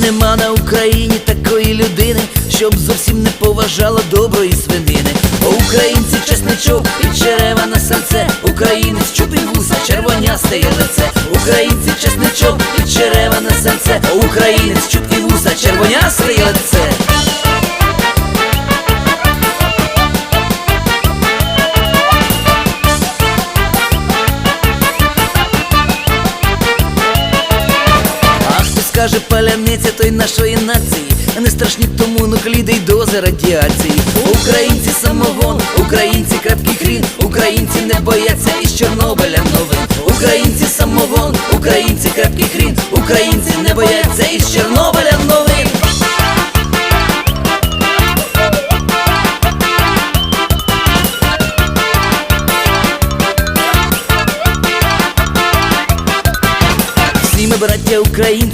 нема на Україні такої людини, щоб зовсім не поважала доброї свинини. О, українці чесничок і черева на серце, українець чути гуса, червонясте є лице, українці чесничок і черева на серце, О, українець чути гуса, червонясте є лице. скаже палямниця той нашої нації, а не страшні тому нукліди й дози радіації. Українці самогон, українці крепкий хрін, українці не бояться із Чорнобиля новин. Українці самогон, українці крепкий хрін, українці не бояться із Чорнобиля новин. Всі браття українці,